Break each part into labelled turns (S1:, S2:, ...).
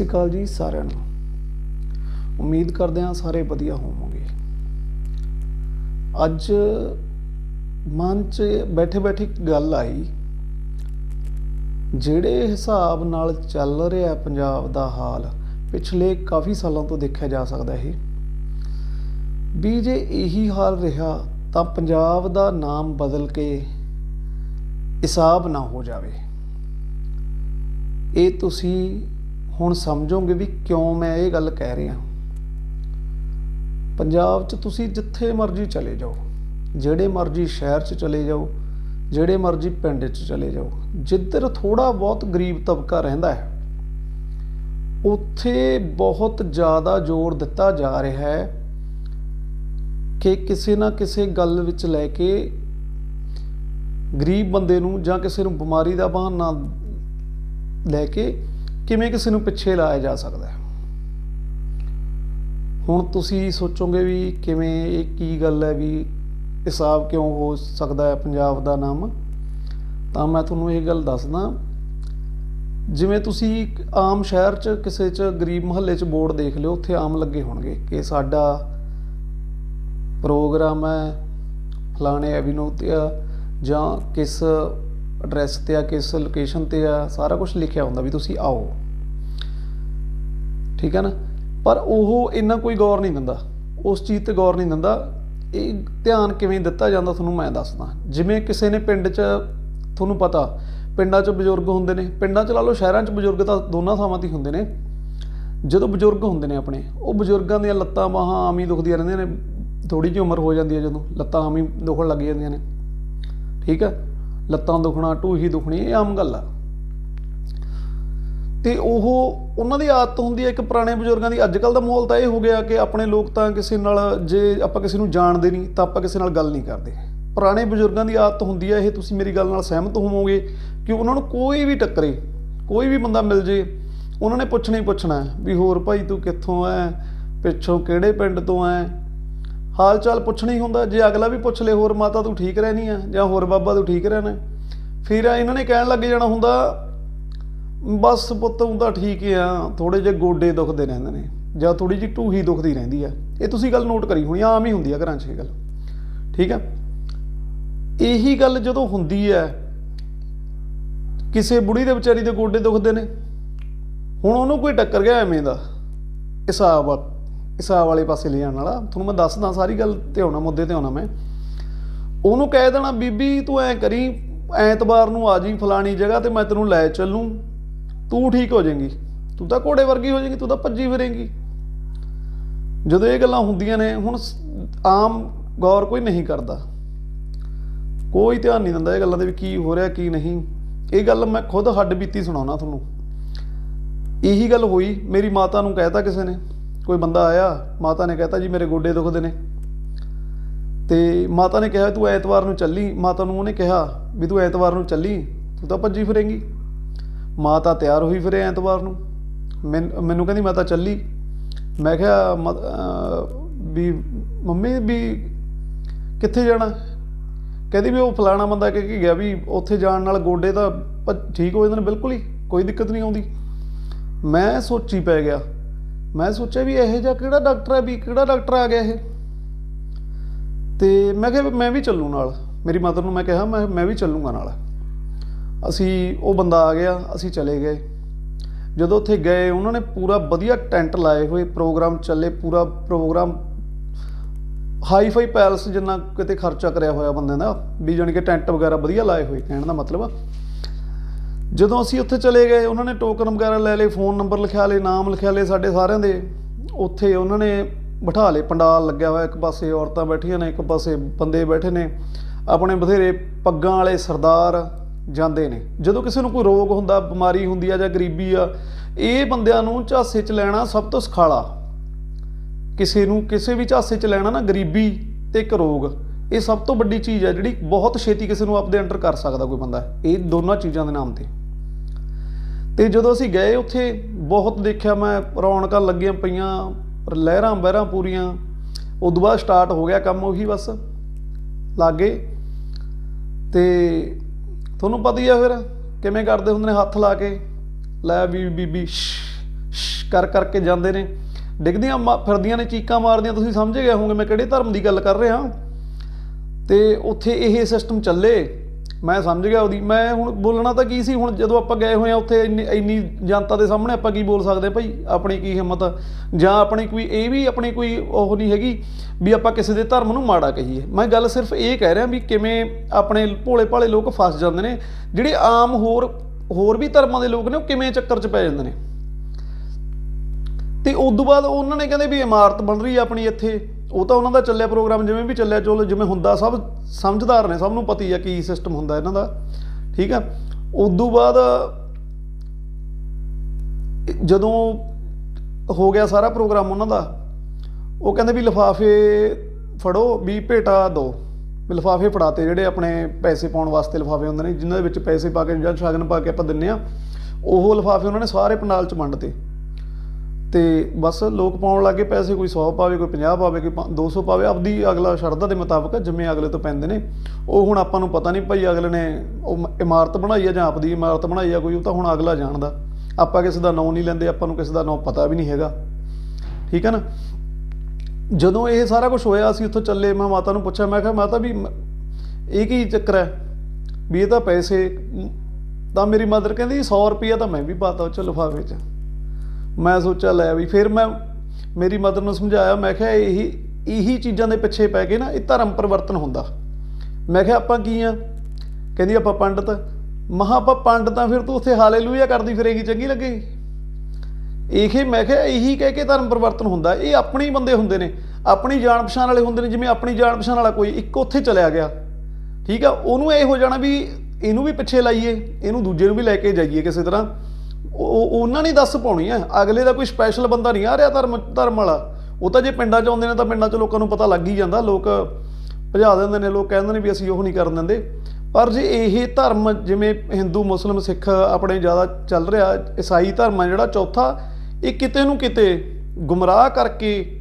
S1: ਸ਼੍ਰੀ ਅਕਾਲ ਜੀ ਸਾਰਿਆਂ ਨੂੰ। ਉਮੀਦ ਕਰਦੇ ਹਾਂ ਸਾਰੇ ਵਧੀਆ ਹੋਵੋਗੇ। ਅੱਜ ਮਨ 'ਚ ਬੈਠੇ ਬੈਠੇ ਇੱਕ ਗੱਲ ਆਈ। ਜਿਹੜੇ ਹਿਸਾਬ ਨਾਲ ਚੱਲ ਰਿਹਾ ਪੰਜਾਬ ਦਾ ਹਾਲ, ਪਿਛਲੇ ਕਾਫੀ ਸਾਲਾਂ ਤੋਂ ਦੇਖਿਆ ਜਾ ਸਕਦਾ ਇਹ। ਵੀ ਜੇ ਇਹੀ ਹਾਲ ਰਿਹਾ, ਤਾਂ ਪੰਜਾਬ ਦਾ ਨਾਮ ਬਦਲ ਕੇ ਹਿਸਾਬ ਨਾ ਹੋ ਜਾਵੇ। ਇਹ ਤੁਸੀਂ ਹੁਣ ਸਮਝੋਗੇ ਵੀ ਕਿਉਂ ਮੈਂ ਇਹ ਗੱਲ ਕਹਿ ਰਿਹਾ ਪੰਜਾਬ 'ਚ ਤੁਸੀਂ ਜਿੱਥੇ ਮਰਜ਼ੀ ਚਲੇ ਜਾਓ, ਜਿਹੜੇ ਮਰਜ਼ੀ ਸ਼ਹਿਰ 'ਚ ਚਲੇ ਜਾਓ, ਜਿਹੜੇ ਮਰਜ਼ੀ ਪਿੰਡ 'ਚ ਚਲੇ ਜਾਓ, ਜਿੱਧਰ ਥੋੜਾ ਬਹੁਤ ਗਰੀਬ ਤਬਕਾ ਰਹਿੰਦਾ ਹੈ, ਉੱਥੇ ਬਹੁਤ ਜ਼ਿਆਦਾ ਜ਼ੋਰ ਦਿੱਤਾ ਜਾ ਰਿਹਾ ਹੈ ਕਿ ਕਿਸੇ ਨਾ ਕਿਸੇ ਗੱਲ ਵਿੱਚ ਲੈ ਕੇ ਗਰੀਬ ਬੰਦੇ ਨੂੰ ਜਾਂ ਕਿਸੇ ਨੂੰ ਬਿਮਾਰੀ ਦਾ ਬਹਾਨਾ ਲੈ ਕੇ ਕਿਵੇਂ ਕਿਸੇ ਨੂੰ ਪਿੱਛੇ ਲਾਇਆ ਜਾ ਸਕਦਾ ਹੈ? ਹੁਣ ਤੁਸੀਂ ਸੋਚੋਗੇ ਵੀ ਕਿਵੇਂ ਇਹ ਕੀ ਗੱਲ ਹੈ ਵੀ ਹਿਸਾਬ ਕਿਉਂ ਹੋ ਸਕਦਾ ਹੈ ਪੰਜਾਬ ਦਾ ਨਾਮ? ਤਾਂ ਮੈਂ ਤੁਹਾਨੂੰ ਇਹ ਗੱਲ ਦੱਸਦਾ, ਜਿਵੇਂ ਤੁਸੀਂ ਇੱਕ ਆਮ ਸ਼ਹਿਰ 'ਚ ਕਿਸੇ 'ਚ ਗਰੀਬ ਮਹੱਲੇ 'ਚ ਬੋਰਡ ਦੇਖ ਲਿਓ, ਉੱਥੇ ਆਮ ਲੱਗੇ ਹੋਣਗੇ ਕਿ ਸਾਡਾ ਪ੍ਰੋਗਰਾਮ ਹੈ ਫਲਾਣੇ ਐਵੀਨਿਊ ਤੇ ਆ ਜਾਂ ਕਿਸ ਐਡਰੈਸ ਤੇ ਆ, ਕਿਸ ਲੋਕੇਸ਼ਨ ਤੇ ਆ, ਸਾਰਾ ਕੁਝ ਲਿਖਿਆ ਹੁੰਦਾ ਵੀ ਤੁਸੀਂ ਆਓ। ਠੀਕ ਹੈ ਨਾ? ਪਰ ਉਹ ਇੰਨਾ ਕੋਈ ਗੌਰ ਨਹੀਂ ਦਿੰਦਾ। ਉਸ ਚੀਜ਼ ਤੇ ਗੌਰ ਨਹੀਂ ਦਿੰਦਾ। ਇਹ ਧਿਆਨ ਕਿਵੇਂ ਦਿੱਤਾ ਜਾਂਦਾ ਤੁਹਾਨੂੰ ਮੈਂ ਦੱਸਦਾ। ਜਿਵੇਂ ਕਿਸੇ ਨੇ ਪਿੰਡ 'ਚ, ਤੁਹਾਨੂੰ ਪਤਾ, ਪਿੰਡਾਂ 'ਚ ਬਜ਼ੁਰਗ ਹੁੰਦੇ ਨੇ। ਪਿੰਡਾਂ 'ਚ ਲਾ ਲਓ, ਸ਼ਹਿਰਾਂ 'ਚ ਬਜ਼ੁਰਗ ਤਾਂ ਦੋਨਾਂ ਥਾਵਾਂ ਤੇ ਹੀ ਹੁੰਦੇ ਨੇ। ਜਦੋਂ ਬਜ਼ੁਰਗ ਹੁੰਦੇ ਨੇ ਆਪਣੇ, ਉਹ ਬਜ਼ੁਰਗਾਂ ਦੀਆਂ ਲੱਤਾਂ ਬਾਹਾਂ ਆਮ ਹੀ ਦੁਖਦੀਆਂ ਰਹਿੰਦੀਆਂ ਨੇ। ਥੋੜੀ ਜਿਹੀ ਉਮਰ ਹੋ ਜਾਂਦੀ ਹੈ ਜਦੋਂ, ਲੱਤਾਂ ਆਮ ਹੀ ਦੁਖਣ ਲੱਗ ਜਾਂਦੀਆਂ ਨੇ। ਠੀਕ ਹੈ? ਲੱਤਾਂ ਦੁਖਣਾ ਢੂਹੀ ਦੁਖਣੀ, ਇਹ ਆਮ ਗੱਲ ਆ। ਤੇ ਉਹ ਉਹਨਾਂ ਦੀ ਆਦਤ ਹੁੰਦੀ ਹੈ, ਇੱਕ ਪੁਰਾਣੇ ਬਜ਼ੁਰਗਾਂ ਦੀ। ਅੱਜ ਕੱਲ ਦਾ ਮਾਹੌਲ ਤਾਂ ਇਹ ਹੋ ਗਿਆ ਕਿ ਆਪਣੇ ਲੋਕ ਤਾਂ ਕਿਸੇ ਨਾਲ, ਜੇ ਆਪਾਂ ਕਿਸੇ ਨੂੰ ਜਾਣਦੇ ਨਹੀਂ, ਤਾਂ ਆਪਾਂ ਕਿਸੇ ਨਾਲ ਗੱਲ ਨਹੀਂ ਕਰਦੇ। ਪੁਰਾਣੇ ਬਜ਼ੁਰਗਾਂ ਦੀ ਆਦਤ ਹੁੰਦੀ ਹੈ, ਇਹ ਤੁਸੀਂ ਮੇਰੀ ਗੱਲ ਨਾਲ ਸਹਿਮਤ ਹੋਵੋਗੇ ਕਿ ਉਹਨਾਂ ਨੂੰ ਕੋਈ ਵੀ ਟੱਕਰੇ, ਕੋਈ ਵੀ ਬੰਦਾ ਮਿਲ ਜੇ, ਉਹਨਾਂ ਨੇ ਪੁੱਛਣਾ ਹੀ ਪੁੱਛਣਾ ਵੀ ਹੋਰ ਭਾਈ ਤੂੰ ਕਿੱਥੋਂ ਐ, ਪਿੱਛੋਂ ਕਿਹੜੇ ਪਿੰਡ ਤੋਂ ਐ। ਹਾਲ ਚਾਲ ਪੁੱਛਣਾ ਹੀ ਹੁੰਦਾ, ਜੇ ਅਗਲਾ ਵੀ ਪੁੱਛ ਲੇ, ਹੋਰ ਮਾਤਾ ਤੂੰ ਠੀਕ ਰਹਿਣੀ ਆ ਜਾਂ ਹੋਰ ਬਾਬਾ ਤੂੰ ਠੀਕ ਰਹਿਣਾ ਫਿਰ ਇਹਨਾਂ ਨੇ ਕਹਿਣ ਲੱਗ ਜਾਣਾ ਹੁੰਦਾ ਬਸ ਪੁੱਤ ਹੁੰਦਾ ਠੀਕ ਆ ਥੋੜੇ ਜਿਹੇ ਗੋਡੇ ਦੁਖਦੇ ਰਹਿੰਦੇ ਨੇ, ਜਾਂ ਥੋੜੀ ਜਿਹੀ ਢੂਹੀ ਦੁਖਦੀ ਰਹਿੰਦੀ ਆ। ਇਹ ਤੁਸੀਂ ਗੱਲ ਨੋਟ ਕਰੀ ਹੋਣੀ, ਆਮ ਹੀ ਹੁੰਦੀ ਆ ਘਰਾਂ 'ਚ ਇਹ ਗੱਲ। ਠੀਕ ਆ? ਇਹੀ ਗੱਲ ਜਦੋਂ ਹੁੰਦੀ ਹੈ ਕਿਸੇ ਬੁੜੀ ਦੇ ਵਿਚਾਰੀ ਦੇ ਗੋਡੇ ਦੁਖਦੇ ਨੇ, ਹੁਣ ਉਹਨੂੰ ਕੋਈ ਟੱਕਰ ਗਿਆ ਐਵੇਂ ਦਾ ਹਿਸਾਬ ਹਿਸਾਬ ਵਾਲੇ ਪਾਸੇ ਲੈ ਜਾਣ ਵਾਲਾ, ਤੁਹਾਨੂੰ ਮੈਂ ਦੱਸਦਾ ਸਾਰੀ ਗੱਲ ਤੇ ਆਉਣਾ, ਮੁੱਦੇ ਤੇ ਆਉਣਾ ਮੈਂ। ਉਹਨੂੰ ਕਹਿ ਦੇਣਾ, ਬੀਬੀ ਤੂੰ ਐ ਕਰੀ, ਐਤਵਾਰ ਨੂੰ ਆ ਜੀ ਫਲਾਣੀ ਜਗ੍ਹਾ ਤੇ ਮੈਂ ਤੈਨੂੰ ਲੈ ਚੱਲੂ ਤੂੰ ਠੀਕ ਹੋ ਜਾਏਂਗੀ। ਤੂੰ ਤਾਂ ਘੋੜੇ ਵਰਗੀ ਹੋ ਜਾਏਂਗੀ, ਤੂੰ ਤਾਂ ਭੱਜੀ ਫਿਰੇਂਗੀ। ਜਦੋਂ ਇਹ ਗੱਲਾਂ ਹੁੰਦੀਆਂ ਨੇ, ਹੁਣ ਆਮ ਗੌਰ ਕੋਈ ਨਹੀਂ ਕਰਦਾ। ਕੋਈ ਧਿਆਨ ਨਹੀਂ ਦਿੰਦਾ ਇਹ ਗੱਲਾਂ ਦੇ ਵੀ ਕੀ ਹੋ ਰਿਹਾ, ਕੀ ਨਹੀਂ। ਇਹ ਗੱਲ ਮੈਂ ਖੁਦ ਹੱਡ ਬੀਤੀ ਸੁਣਾਉਣਾ ਤੁਹਾਨੂੰ। ਇਹੀ ਗੱਲ ਹੋਈ, ਮੇਰੀ ਮਾਤਾ ਨੂੰ ਕਹਿਤਾ ਕਿਸੇ ਨੇ। ਕੋਈ ਬੰਦਾ ਆਇਆ, ਮਾਤਾ ਨੇ ਕਹਿਤਾ, ਜੀ, ਮੇਰੇ ਗੋਡੇ ਦੁਖਦੇ ਨੇ। ਤੇ ਮਾਤਾ ਨੇ ਕਿਹਾ, ਤੂੰ ਐਤਵਾਰ ਨੂੰ ਚੱਲੀ। ਮਾਤਾ ਨੂੰ ਉਹਨੇ ਕਿਹਾ ਵੀ, ਤੂੰ ਐਤਵਾਰ ਨੂੰ ਚੱਲੀ, ਤੂੰ ਤਾਂ ਭੱਜੀ ਫਿਰੇਂਗੀ। ਮਾਂ ਤਾਂ ਤਿਆਰ ਹੋਈ ਫਿਰੇ ਐਤਵਾਰ ਨੂੰ। ਮੈਨ- ਮੈਨੂੰ ਕਹਿੰਦੀ ਮੈਂ ਤਾਂ ਚੱਲੀ। ਮੈਂ ਕਿਹਾ ਮ- ਵੀ ਮੰਮੀ ਵੀ ਕਿੱਥੇ ਜਾਣਾ? ਕਹਿੰਦੀ ਵੀ ਉਹ ਫਲਾਣਾ ਬੰਦਾ ਕਹਿ ਕੇ ਗਿਆ ਵੀ ਉੱਥੇ ਜਾਣ ਨਾਲ ਗੋਡੇ ਤਾਂ ਠੀਕ ਹੋ ਜਾਂਦੇ ਨੇ ਬਿਲਕੁਲ ਹੀ, ਕੋਈ ਦਿੱਕਤ ਨਹੀਂ ਆਉਂਦੀ। ਮੈਂ ਸੋਚੀ ਪੈ ਗਿਆ। ਮੈਂ ਸੋਚਿਆ ਵੀ ਇਹੋ ਜਿਹਾ ਕਿਹੜਾ ਡਾਕਟਰ ਹੈ, ਵੀ ਕਿਹੜਾ ਡਾਕਟਰ ਆ ਗਿਆ ਇਹ? ਤੇ ਮੈਂ ਕਿਹਾ ਵੀ ਮੈਂ ਵੀ ਚੱਲੂ ਨਾਲ। ਮੇਰੀ ਮਦਰ ਨੂੰ ਮੈਂ ਕਿਹਾ ਮੈਂ ਮੈਂ ਵੀ ਚੱਲੂਗਾ ਨਾਲ। ਅਸੀਂ ਉਹ ਬੰਦਾ ਆ ਗਿਆ, ਅਸੀਂ ਚਲੇ ਗਏ। ਜਦੋਂ ਉੱਥੇ ਗਏ, ਉਹਨਾਂ ਨੇ ਪੂਰਾ ਵਧੀਆ ਟੈਂਟ ਲਾਏ ਹੋਏ, ਪ੍ਰੋਗਰਾਮ ਚੱਲੇ, ਪੂਰਾ ਪ੍ਰੋਗਰਾਮ ਹਾਈ ਫਾਈ ਪੈਲਸ ਜਿੰਨਾ ਕਿਤੇ ਖਰਚਾ ਕਰਿਆ ਹੋਇਆ ਬੰਦੇ ਦਾ, ਵੀ ਜਾਣੀ ਕਿ ਟੈਂਟ ਵਗੈਰਾ ਵਧੀਆ ਲਾਏ ਹੋਏ, ਕਹਿਣ ਦਾ ਮਤਲਬ ਜਦੋਂ ਅਸੀਂ ਉੱਥੇ ਚਲੇ ਗਏ, ਉਹਨਾਂ ਨੇ ਟੋਕਨ ਵਗੈਰਾ ਲੈ ਲਏ ਫੋਨ ਨੰਬਰ ਲਿਖਿਆ ਲਏ, ਨਾਮ ਲਿਖਿਆ ਲਏ ਸਾਡੇ ਸਾਰਿਆਂ ਦੇ। ਉੱਥੇ ਉਹਨਾਂ ਨੇ ਬਿਠਾ ਲਏ, ਪੰਡਾਲ ਲੱਗਿਆ ਹੋਇਆ, ਇੱਕ ਪਾਸੇ ਔਰਤਾਂ ਬੈਠੀਆਂ ਨੇ, ਇੱਕ ਪਾਸੇ ਬੰਦੇ ਬੈਠੇ ਨੇ। ਆਪਣੇ ਬਥੇਰੇ ਪੱਗਾਂ ਵਾਲੇ ਸਰਦਾਰ ਜਾਂਦੇ ਨੇ। ਜਦੋਂ ਕਿਸੇ ਨੂੰ ਕੋਈ ਰੋਗ ਹੁੰਦਾ, ਬਿਮਾਰੀ ਹੁੰਦੀ ਆ ਜਾਂ ਗਰੀਬੀ ਆ, ਇਹ ਬੰਦਿਆਂ ਨੂੰ ਝਾਸੇ 'ਚ ਲੈਣਾ ਸਭ ਤੋਂ ਸਖਾਲਾ। ਕਿਸੇ ਨੂੰ ਕਿਸੇ ਵੀ ਝਾਸੇ 'ਚ ਲੈਣਾ ਨਾ, ਗਰੀਬੀ ਤੇ ਇੱਕ ਰੋਗ, ਇਹ ਸਭ ਤੋਂ ਵੱਡੀ ਚੀਜ਼ ਹੈ ਜਿਹੜੀ ਬਹੁਤ ਛੇਤੀ ਕਿਸੇ ਨੂੰ ਆਪਦੇ ਅੰਡਰ ਕਰ ਸਕਦਾ ਕੋਈ ਬੰਦਾ। ਇਹ ਦੋਨਾਂ ਚੀਜ਼ਾਂ ਦੇ ਨਾਮ ਤੇ। ਤੇ ਜਦੋਂ ਅਸੀਂ ਗਏ ਉੱਥੇ, ਬਹੁਤ ਦੇਖਿਆ ਮੈਂ, ਰੌਣਕਾਂ ਲੱਗੀਆਂ ਪਈਆਂ, ਲਹਿਰਾਂ ਬਹਿਰਾਂ ਪੂਰੀਆਂ, ਉਦੋਂ ਬਾਅਦ ਸਟਾਰਟ ਹੋ ਗਿਆ ਕੰਮ ਉਹੀ ਬਸ, ਲਾਗੇ। ਤੇ ਤੁਹਾਨੂੰ ਪਤਾ ਹੀ ਆ ਫਿਰ ਕਿਵੇਂ ਕਰਦੇ ਹੁੰਦੇ ਨੇ ਹੱਥ ਲਾ ਕੇ? ਲੈ ਵੀ ਬੀਬੀ ਸ਼ਸ਼, ਕਰ ਕਰਕੇ ਜਾਂਦੇ ਨੇ। ਡਿੱਗਦੀਆਂ ਮਾ- ਫਿਰਦੀਆਂ ਨੇ ਚੀਕਾਂ ਮਾਰਦੀਆਂ ਤੁਸੀਂ ਸਮਝ ਗਏ ਹੋਵੋਗੇ ਮੈਂ ਕਿਹੜੇ ਧਰਮ ਦੀ ਗੱਲ ਕਰ ਰਿਹਾ। ਤੇ ਉੱਥੇ ਇਹ ਸਿਸਟਮ ਚੱਲੇ। ਮੈਂ ਸਮਝ ਗਿਆ ਉਹਦੀ। ਮੈਂ ਹੁਣ ਬੋਲਣਾ ਤਾਂ ਕੀ ਸੀ? ਹੁਣ ਜਦੋਂ ਆਪਾਂ ਗਏ ਹੋਏ ਆ ਉੱਥੇ ਇੰਨੀ ਇੰਨੀ ਜਨਤਾ ਦੇ ਸਾਹਮਣੇ ਆਪਾਂ ਕੀ ਬੋਲ ਸਕਦੇ ਭਾਈ? ਆਪਣੀ ਕੀ ਹਿੰਮਤ? ਜਾਂ ਆਪਣੀ ਕੋਈ ਇਹ ਵੀ ਆਪਣੀ ਕੋਈ ਉਹ ਨਹੀਂ ਹੈਗੀ ਵੀ ਆਪਾਂ ਕਿਸੇ ਦੇ ਧਰਮ ਨੂੰ ਮਾੜਾ ਕਹੀਏ। ਮੈਂ ਗੱਲ ਸਿਰਫ ਇਹ ਕਹਿ ਰਿਹਾ ਵੀ ਕਿਵੇਂ ਆਪਣੇ ਭੋਲੇ ਭਾਲੇ ਲੋਕ ਫਸ ਜਾਂਦੇ ਨੇ, ਜਿਹੜੇ ਆਮ ਹੋਰ ਹੋਰ ਵੀ ਧਰਮਾਂ ਦੇ ਲੋਕ ਨੇ, ਉਹ ਕਿਵੇਂ ਚੱਕਰ 'ਚ ਪੈ ਜਾਂਦੇ ਨੇ? ਤੇ ਉਸ ਤੋਂ ਬਾਅਦ ਉਹਨਾਂ ਨੇ ਕਹਿੰਦੇ ਵੀ ਇਮਾਰਤ ਬਣ ਰਹੀ ਹੈ ਆਪਣੀ ਇੱਥੇ। ਉਹ ਤਾਂ ਉਹਨਾਂ ਦਾ ਚੱਲਿਆ ਪ੍ਰੋਗਰਾਮ ਜਿਵੇਂ ਵੀ ਚੱਲਿਆ, ਚਲੋ ਜਿਵੇਂ ਹੁੰਦਾ, ਸਭ ਸਮਝਦਾਰ ਨੇ, ਸਭ ਨੂੰ ਪਤਾ ਹੀ ਆ ਕੀ ਸਿਸਟਮ ਹੁੰਦਾ ਇਹਨਾਂ ਦਾ। ਠੀਕ ਆ? ਉਦੋਂ ਬਾਅਦ ਜਦੋਂ ਹੋ ਗਿਆ ਸਾਰਾ ਪ੍ਰੋਗਰਾਮ ਉਹਨਾਂ ਦਾ, ਉਹ ਕਹਿੰਦੇ ਵੀ ਲਿਫਾਫੇ ਫੜੋ, ਵੀ ਭੇਟਾ ਦਿਓ ਲਿਫਾਫੇ ਫੜਾਤੇ, ਜਿਹੜੇ ਆਪਣੇ ਪੈਸੇ ਪਾਉਣ ਵਾਸਤੇ ਲਿਫਾਫੇ ਹੁੰਦੇ ਨੇ, ਜਿਨ੍ਹਾਂ ਦੇ ਵਿੱਚ ਪੈਸੇ ਪਾ ਕੇ ਜਾਂ ਸ਼ਗਨ ਪਾ ਕੇ ਆਪਾਂ ਦਿੰਨੇ ਆ, ਉਹ ਲਿਫਾਫੇ ਉਹਨਾਂ ਨੇ ਸਾਰੇ ਪੰਡਾਲ 'ਚ ਵੰਡਤੇ। ਤੇ ਬਸ ਲੋਕ ਪਾਉਣ ਲੱਗੇ ਪੈਸੇ ਕੋਈ 100 ਪਾਵੇ, ਕੋਈ 50 ਪਾਵੇ, ਕੋਈ ਪੰ- 200 ਪਾਵੇ, ਆਪਦੀ ਅਗਲਾ ਸ਼ਰਧਾ ਦੇ ਮੁਤਾਬਕ ਜਿਵੇਂ ਅਗਲੇ ਤੋਂ ਪੈਂਦੇ ਨੇ। ਉਹ ਹੁਣ ਆਪਾਂ ਨੂੰ ਪਤਾ ਨਹੀਂ ਭਾਈ ਅਗਲੇ ਨੇ ਉਹ ਇਮਾਰਤ ਬਣਾਈ ਆ ਜਾਂ ਆਪਦੀ ਇਮਾਰਤ ਬਣਾਈ ਆ ਕੋਈ, ਉਹ ਤਾਂ ਹੁਣ ਅਗਲਾ ਜਾਣਦਾ। ਆਪਾਂ ਕਿਸੇ ਦਾ ਨਾਂ ਨਹੀਂ ਲੈਂਦੇ, ਆਪਾਂ ਨੂੰ ਕਿਸੇ ਦਾ ਨਾਂ ਪਤਾ ਵੀ ਨਹੀਂ ਹੈਗਾ। ਠੀਕ ਹੈ ਨਾ? ਜਦੋਂ ਇਹ ਸਾਰਾ ਕੁਝ ਹੋਇਆ, ਅਸੀਂ ਉੱਥੋਂ ਚੱਲੇ, ਮੈਂ ਮਾਤਾ ਨੂੰ ਪੁੱਛਿਆ, ਮੈਂ ਕਿਹਾ, ਮਾਤਾ ਵੀ ਮ- ਇਹ ਕੀ ਚੱਕਰ ਹੈ? ਵੀ ਇਹ ਤਾਂ ਪੈਸੇ ਤਾਂ ਮੇਰੀ ਮਦਰ ਕਹਿੰਦੀ 100 ਰੁਪਈਆ ਤਾਂ ਮੈਂ ਵੀ ਪਾਤਾ, ਉਹ ਚ ਲਿਫਾਫੇ 'ਚ। ਮੈਂ ਸੋਚਿਆ, ਲੈ ਵੀ ਫਿਰ ਮੈਂ, ਮੇਰੀ ਮਦਰ ਨੂੰ ਸਮਝਾਇਆ, ਮੈਂ ਕਿਹਾ ਇਹੀ ਇਹੀ ਚੀਜ਼ਾਂ ਦੇ ਪਿੱਛੇ ਪੈ ਕੇ ਨਾ ਇਹ ਧਰਮ ਪਰਿਵਰਤਨ ਹੁੰਦਾ। ਮੈਂ ਕਿਹਾ, ਆਪਾਂ ਕੀ ਆ? ਕਹਿੰਦੀ, ਆਪਾਂ ਪੰਡਤ। ਮਹਾ ਆਪਾਂ ਪੰਡਤਾਂ ਫਿਰ ਤੂੰ ਉੱਥੇ ਹਾਲੇਲੂਇਆ ਕਰਦੀ ਫਿਰੇਗੀ, ਚੰਗੀ ਲੱਗੇਗੀ। ਇਹੇ, ਮੈਂ ਕਿਹਾ, ਇਹੀ ਕਹਿ ਕੇ ਧਰਮ ਪਰਿਵਰਤਨ ਹੁੰਦਾ। ਇਹ ਆਪਣੇ ਹੀ ਬੰਦੇ ਹੁੰਦੇ ਨੇ। ਆਪਣੀ ਜਾਣ ਪਛਾਣ ਵਾਲੇ ਹੁੰਦੇ ਨੇ, ਜਿਵੇਂ ਆਪਣੀ ਜਾਣ ਪਛਾਣ ਵਾਲਾ ਕੋਈ ਇੱਕ ਉੱਥੇ ਚਲਿਆ ਗਿਆ। ਠੀਕ ਆ? ਉਹਨੂੰ ਇਹ ਹੋ ਜਾਣਾ ਵੀ ਇਹਨੂੰ ਵੀ ਪਿੱਛੇ ਲਾਈਏ, ਇਹਨੂੰ ਦੂਜੇ ਨੂੰ ਵੀ ਲੈ ਕੇ ਜਾਈਏ ਕਿਸੇ ਤਰ੍ਹਾਂ। ਉਹ ਉਹਨਾਂ ਨੇ ਦੱਸ ਪਾਉਣੀ ਆ। ਅਗਲੇ ਦਾ ਕੋਈ ਸਪੈਸ਼ਲ ਬੰਦਾ ਨਹੀਂ ਆ ਰਿਹਾ ਧਰਮ ਧਰਮ ਵਾਲਾ। ਉਹ ਤਾਂ ਜੇ ਪਿੰਡਾਂ 'ਚ ਆਉਂਦੇ ਨੇ ਤਾਂ ਪਿੰਡਾਂ 'ਚ ਲੋਕਾਂ ਨੂੰ ਪਤਾ ਲੱਗ ਹੀ ਜਾਂਦਾ। ਲੋਕ ਭਜਾ ਦਿੰਦੇ ਨੇ, ਲੋਕ ਕਹਿੰਦੇ ਨੇ ਵੀ ਅਸੀਂ ਉਹ ਨਹੀਂ ਕਰਨ ਦਿੰਦੇ। ਪਰ ਜੇ ਇਹ ਧਰਮ ਜਿਵੇਂ ਹਿੰਦੂ, ਮੁਸਲਮ, ਸਿੱਖ ਆਪਣੇ ਜ਼ਿਆਦਾ ਚੱਲ ਰਿਹਾ, ਈਸਾਈ ਧਰਮ ਆ ਜਿਹੜਾ ਚੌਥਾ, ਇਹ ਕਿਤੇ ਨੂੰ ਕਿਤੇ ਗੁੰਮਰਾਹ ਕਰਕੇ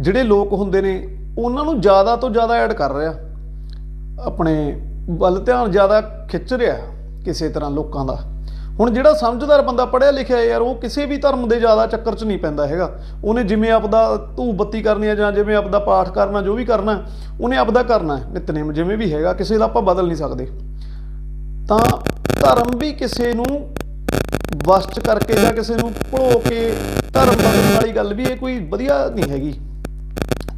S1: ਜਿਹੜੇ ਲੋਕ ਹੁੰਦੇ ਨੇ, ਉਹਨਾਂ ਨੂੰ ਜ਼ਿਆਦਾ ਤੋਂ ਜ਼ਿਆਦਾ ਐਡ ਕਰ ਰਿਹਾ। ਆਪਣੇ ਵੱਲ ਧਿਆਨ ਜ਼ਿਆਦਾ ਖਿੱਚ ਰਿਹਾ ਕਿਸੇ ਤਰ੍ਹਾਂ ਲੋਕਾਂ ਦਾ। ਹੁਣ ਜਿਹੜਾ ਸਮਝਦਾਰ ਬੰਦਾ ਪੜ੍ਹਿਆ ਲਿਖਿਆ ਯਾਰ ਉਹ ਕਿਸੇ ਵੀ ਧਰਮ ਦੇ ਜ਼ਿਆਦਾ ਚੱਕਰ 'ਚ ਨਹੀਂ ਪੈਂਦਾ ਹੈਗਾ। ਉਹਨੇ ਜਿਵੇਂ ਆਪਦਾ ਧੂਪ ਬੱਤੀ ਕਰਨੀ ਹੈ ਜਾਂ ਜਿਵੇਂ ਆਪਦਾ ਪਾਠ ਕਰਨਾ ਜੋ ਵੀ ਕਰਨਾ ਉਹਨੇ ਆਪਦਾ ਕਰਨਾ ਹੈ, ਨਿਤਨੇਮ ਜਿਵੇਂ ਵੀ ਹੈਗਾ ਕਿਸੇ ਦਾ ਆਪਾਂ ਬਦਲ ਨਹੀਂ ਸਕਦੇ। ਤਾਂ ਧਰਮ ਵੀ ਕਿਸੇ ਨੂੰ ਵਸ ਚ ਕਰਕੇ ਜਾਂ ਕਿਸੇ ਨੂੰ ਭੁਲੋ ਕੇ ਧਰਮ ਬਦਲਣ ਵਾਲੀ ਗੱਲ ਵੀ ਇਹ ਕੋਈ ਵਧੀਆ ਨਹੀਂ ਹੈਗੀ।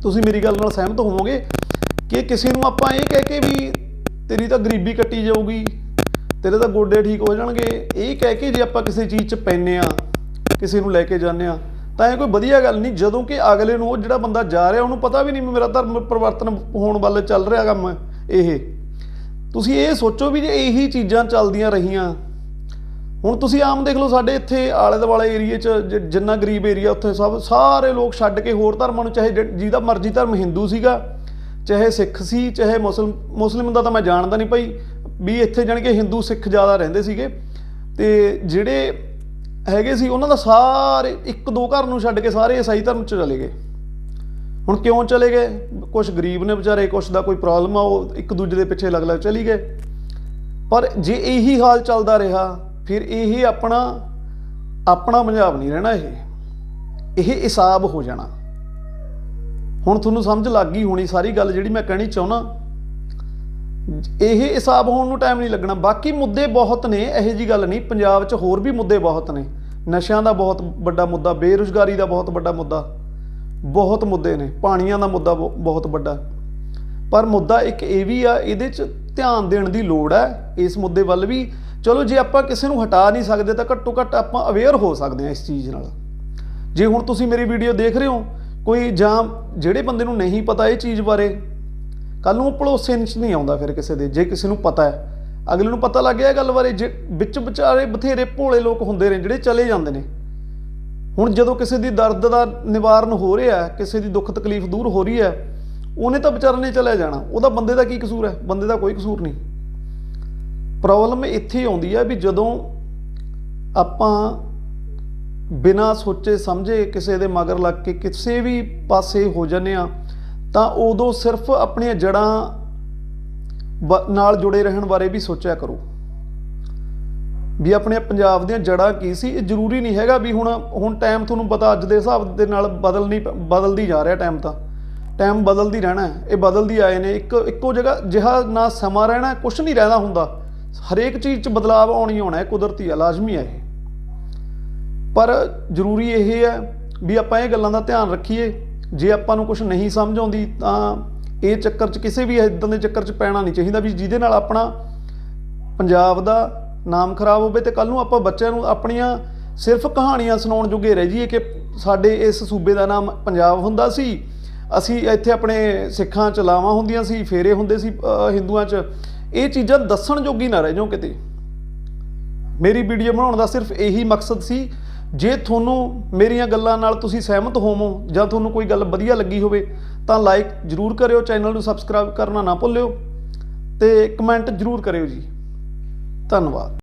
S1: ਤੁਸੀਂ ਮੇਰੀ ਗੱਲ ਨਾਲ ਸਹਿਮਤ ਹੋਵੋਗੇ ਕਿ ਕਿਸੇ ਨੂੰ ਆਪਾਂ ਇਹ ਕਹਿ ਕੇ ਵੀ ਤੇਰੀ ਤਾਂ ਗਰੀਬੀ ਕੱਟੀ ਜਾਊਗੀ ਤੇਰੇ ਤਾਂ ਗੋਡੇ ਠੀਕ ਹੋ ਜਾਣਗੇ। ਇਹ ਕਹਿ ਕੇ ਜੇ ਆਪਾਂ ਕਿਸੇ ਚੀਜ਼ 'ਚ ਪੈਨੇ ਆ ਕਿਸੇ ਨੂੰ ਲੈ ਕੇ ਜਾਂਦੇ ਆ ਤਾਂ ਇਹ ਕੋਈ ਵਧੀਆ ਗੱਲ ਨਹੀਂ। ਜਦੋਂ ਕਿ ਅਗਲੇ ਨੂੰ ਉਹ ਜਿਹੜਾ ਬੰਦਾ ਜਾ ਰਿਹਾ, ਉਹਨੂੰ ਪਤਾ ਵੀ ਨਹੀਂ ਵੀ ਮੇਰਾ ਧਰਮ ਪਰਿਵਰਤਨ ਹੋਣ ਵੱਲ ਚੱਲ ਰਿਹਾ ਕੰਮ ਇਹ। ਤੁਸੀਂ ਇਹ ਸੋਚੋ ਵੀ ਜੇ ਇਹੀ ਚੀਜ਼ਾਂ ਚੱਲਦੀਆਂ ਰਹੀਆਂ। ਹੁਣ ਤੁਸੀਂ ਆਮ ਦੇਖ ਲਓ ਸਾਡੇ ਇੱਥੇ ਆਲੇ ਦੁਆਲੇ ਏਰੀਏ 'ਚ, ਜ- ਜਿੰਨਾ ਗਰੀਬ ਏਰੀਆ ਉੱਥੇ ਸਭ, ਸਾਰੇ ਲੋਕ ਛੱਡ ਕੇ ਹੋਰ ਧਰਮਾਂ ਨੂੰ, ਚਾਹੇ ਜਿ- ਜਿਹਦਾ ਮਰਜ਼ੀ ਧਰਮ ਹਿੰਦੂ ਸੀਗਾ, ਚਾਹੇ ਸਿੱਖ ਸੀ, ਚਾਹੇ ਮੁਸਲਮ ਮੁਸਲਿਮ ਦਾ ਤਾਂ ਮੈਂ ਜਾਣਦਾ ਨਹੀਂ ਭਾਈ ਵੀ ਇੱਥੇ ਜਾਣੀ ਕਿ ਹਿੰਦੂ ਸਿੱਖ ਜ਼ਿਆਦਾ ਰਹਿੰਦੇ ਸੀਗੇ ਤੇ ਜਿਹੜੇ ਹੈਗੇ ਸੀ, ਉਹਨਾਂ ਦਾ ਸਾਰੇ ਇੱਕ ਦੋ ਘਰ ਨੂੰ ਛੱਡ ਕੇ ਸਾਰੇ ਈਸਾਈ ਧਰਮ 'ਚ ਚਲੇ ਗਏ। ਹੁਣ ਕਿਉਂ ਚਲੇ ਗਏ? ਕੁਝ ਗਰੀਬ ਨੇ ਵਿਚਾਰੇ ਕੁਝ ਦਾ ਕੋਈ ਪ੍ਰੋਬਲਮ ਆ, ਉਹ ਇੱਕ ਦੂਜੇ ਦੇ ਪਿੱਛੇ ਲੱਗ ਲੱਗ ਚਲੀ ਗਏ। ਪਰ ਜੇ ਇਹੀ ਹਾਲ ਚੱਲਦਾ ਰਿਹਾ, ਫਿਰ ਇਹ ਆਪਣਾ ਆਪਣਾ ਪੰਜਾਬ ਨਹੀਂ ਰਹਿਣਾ ਇਹ। ਇਹ ਹਿਸਾਬ ਹੋ ਜਾਣਾ। ਹੁਣ ਤੁਹਾਨੂੰ ਸਮਝ ਲੱਗ ਗਈ ਹੋਣੀ ਸਾਰੀ ਗੱਲ ਜਿਹੜੀ ਮੈਂ ਕਹਿਣੀ ਚਾਹੁੰਦਾ। ਇਹ ਹਿਸਾਬ ਹੋਣ ਨੂੰ ਟਾਈਮ ਨਹੀਂ ਲੱਗਣਾ। ਬਾਕੀ ਮੁੱਦੇ ਬਹੁਤ ਨੇ, ਇਹੋ ਜੀ ਗੱਲ ਨਹੀਂ। ਪੰਜਾਬ 'ਚ ਹੋਰ ਵੀ ਮੁੱਦੇ ਬਹੁਤ ਨੇ। ਨਸ਼ਿਆਂ ਦਾ ਬਹੁਤ ਵੱਡਾ ਮੁੱਦਾ, ਬੇਰੁਜ਼ਗਾਰੀ ਦਾ ਬਹੁਤ ਵੱਡਾ ਮੁੱਦਾ। ਬਹੁਤ ਮੁੱਦੇ ਨੇ। ਪਾਣੀਆਂ ਦਾ ਮੁੱਦਾ ਬਹੁ- ਬਹੁਤ ਵੱਡਾ। ਪਰ ਮੁੱਦਾ ਇੱਕ ਇਹ ਵੀ ਆ, ਇਹਦੇ 'ਚ ਧਿਆਨ ਦੇਣ ਦੀ ਲੋੜ ਹੈ ਇਸ ਮੁੱਦੇ ਵੱਲ ਵੀ। ਚਲੋ, ਜੇ ਆਪਾਂ ਕਿਸੇ ਨੂੰ ਹਟਾ ਨਹੀਂ ਸਕਦੇ, ਤਾਂ ਘੱਟੋ ਘੱਟ ਆਪਾਂ ਅਵੇਅਰ ਹੋ ਸਕਦੇ ਹਾਂ ਇਸ ਚੀਜ਼ ਨਾਲ। ਜੇ ਹੁਣ ਤੁਸੀਂ ਮੇਰੀ ਵੀਡੀਓ ਦੇਖ ਰਹੇ ਹੋ, ਕੋਈ ਜਾਂ ਜਿਹੜੇ ਬੰਦੇ ਨੂੰ ਨਹੀਂ ਪਤਾ ਇਹ ਚੀਜ਼ ਬਾਰੇ ਕੱਲ ਨੂੰ ਉਹ ਭਲੋਸੇ ਨਹੀਂ ਆਉਂਦਾ ਫਿਰ ਕਿਸੇ ਦੇ, ਜੇ ਕਿਸੇ ਨੂੰ ਪਤਾ ਹੈ। ਅਗਲੇ ਨੂੰ ਪਤਾ ਲੱਗ ਗਿਆ ਗੱਲ ਬਾਰੇ, ਜੇ ਵਿੱਚ ਵਿਚਾਰੇ ਬਥੇਰੇ ਭੋਲੇ ਲੋਕ ਹੁੰਦੇ ਨੇ ਜਿਹੜੇ ਚਲੇ ਜਾਂਦੇ ਨੇ। ਹੁਣ ਜਦੋਂ ਕਿਸੇ ਦੀ ਦਰਦ ਦਾ ਨਿਵਾਰਨ ਹੋ ਰਿਹਾ ਕਿਸੇ ਦੀ ਦੁੱਖ ਤਕਲੀਫ ਦੂਰ ਹੋ ਰਹੀ ਹੈ, ਉਹਨੇ ਤਾਂ ਵਿਚਾਰੇ ਨੇ ਚਲੇ ਜਾਣਾ। ਉਹਦਾ ਬੰਦੇ ਦਾ ਕੀ ਕਸੂਰ ਹੈ? ਬੰਦੇ ਦਾ ਕੋਈ ਕਸੂਰ ਨਹੀਂ। ਪ੍ਰੋਬਲਮ ਇੱਥੇ ਆਉਂਦੀ ਹੈ ਵੀ ਜਦੋਂ ਆਪਾਂ ਬਿਨਾਂ ਸੋਚੇ ਸਮਝੇ ਕਿਸੇ ਦੇ ਮਗਰ ਲੱਗ ਕੇ ਕਿਸੇ ਵੀ ਪਾਸੇ ਹੋ ਜਾਂਦੇ ਆ ਤਾਂ ਉਦੋਂ ਸਿਰਫ ਆਪਣੀਆਂ ਜੜਾਂ ਬ- ਨਾਲ ਜੁੜੇ ਰਹਿਣ ਬਾਰੇ ਵੀ ਸੋਚਿਆ ਕਰੋ। ਵੀ ਆਪਣੇ ਪੰਜਾਬ ਦੀਆਂ ਜੜ੍ਹਾਂ ਕੀ ਸੀ? ਇਹ ਜ਼ਰੂਰੀ ਨਹੀਂ ਹੈਗਾ ਵੀ ਹੁਣ ਹੁਣ ਟਾਈਮ ਤੁਹਾਨੂੰ ਪਤਾ ਅੱਜ ਦੇ ਹਿਸਾਬ ਦੇ ਨਾਲ ਬਦਲ ਨਹੀਂ ਪ- ਬਦਲਦੀ ਜਾ ਰਿਹਾ ਟਾਈਮ ਤਾਂ। ਟਾਈਮ ਬਦਲਦੀ ਰਹਿਣਾ ਹੈ। ਇਹ ਬਦਲਦੀ ਆਏ ਨੇ। ਇੱਕ, ਇੱਕੋ ਜਗ੍ਹਾ ਜਿਹਾ ਨਾ ਸਮਾਂ ਰਹਿਣਾ ਕੁਝ ਨਹੀਂ ਰਹਿਣਾ ਹੁੰਦਾ। ਹਰੇਕ ਚੀਜ਼ 'ਚ ਬਦਲਾਅ ਆਉਣੀ ਹੋਣਾ ਹੈ, ਕੁਦਰਤੀ ਹੈ ਲਾਜ਼ਮੀ ਹੈ ਇਹ। ਪਰ ਜ਼ਰੂਰੀ ਇਹ ਹੈ ਵੀ ਆਪਾਂ ਇਹ ਗੱਲਾਂ ਦਾ ਧਿਆਨ ਰੱਖੀਏ। ਜੇ ਆਪਾਂ ਨੂੰ ਕੁਝ ਨਹੀਂ ਸਮਝ ਆਉਂਦੀ ਤਾਂ ਇਹ ਚੱਕਰ 'ਚ ਕਿਸੇ ਵੀ ਇਦਾਂ ਦੇ ਚੱਕਰ 'ਚ ਪੈਣਾ ਨਹੀਂ ਚਾਹੀਦਾ ਵੀ ਜਿਹਦੇ ਨਾਲ ਆਪਣਾ ਪੰਜਾਬ ਦਾ ਨਾਮ ਖਰਾਬ ਹੋਵੇ ਤੇ ਕੱਲ ਨੂੰ ਆਪਾਂ ਬੱਚਿਆਂ ਨੂੰ ਆਪਣੀਆਂ ਸਿਰਫ ਕਹਾਣੀਆਂ ਸੁਣਾਉਣ ਜੋਗੇ ਰਹਿ ਜਾਈਏ ਕਿ ਸਾਡੇ ਇਸ ਸੂਬੇ ਦਾ ਨਾਮ ਪੰਜਾਬ ਹੁੰਦਾ ਸੀ, ਅਸੀਂ ਇੱਥੇ ਆਪਣੇ ਸਿੱਖਾਂ ਚ ਲਾਵਾਂ ਹੁੰਦੀਆਂ ਸੀ, ਫੇਰੇ ਹੁੰਦੇ ਸੀ ਹਿੰਦੂਆਂ ਚ। ਇਹ ਚੀਜ਼ਾਂ ਦੱਸਣ ਜੋਗੀ ਨਾ ਰਹਿ ਜਾਓ ਕਿਤੇ। ਮੇਰੀ ਵੀਡੀਓ ਬਣਾਉਣ ਦਾ ਸਿਰਫ ਇਹੀ ਮਕਸਦ ਸੀ ਜੇ ਤੁਹਾਨੂੰ ਮੇਰੀਆਂ ਗੱਲਾਂ ਨਾਲ ਤੁਸੀਂ ਸਹਿਮਤ ਹੋਵੋ ਜਾਂ ਤੁਹਾਨੂੰ ਕੋਈ ਗੱਲ ਵਧੀਆ ਲੱਗੀ ਹੋਵੇ, ਤਾਂ ਲਾਈਕ ਜਰੂਰ ਕਰਿਓ ਚੈਨਲ ਨੂੰ ਸਬਸਕ੍ਰਾਈਬ ਕਰਨਾ ਨਾ ਭੁੱਲਿਓ ਤੇ ਕਮੈਂਟ ਜਰੂਰ ਕਰਿਓ ਜੀ। ਧੰਨਵਾਦ।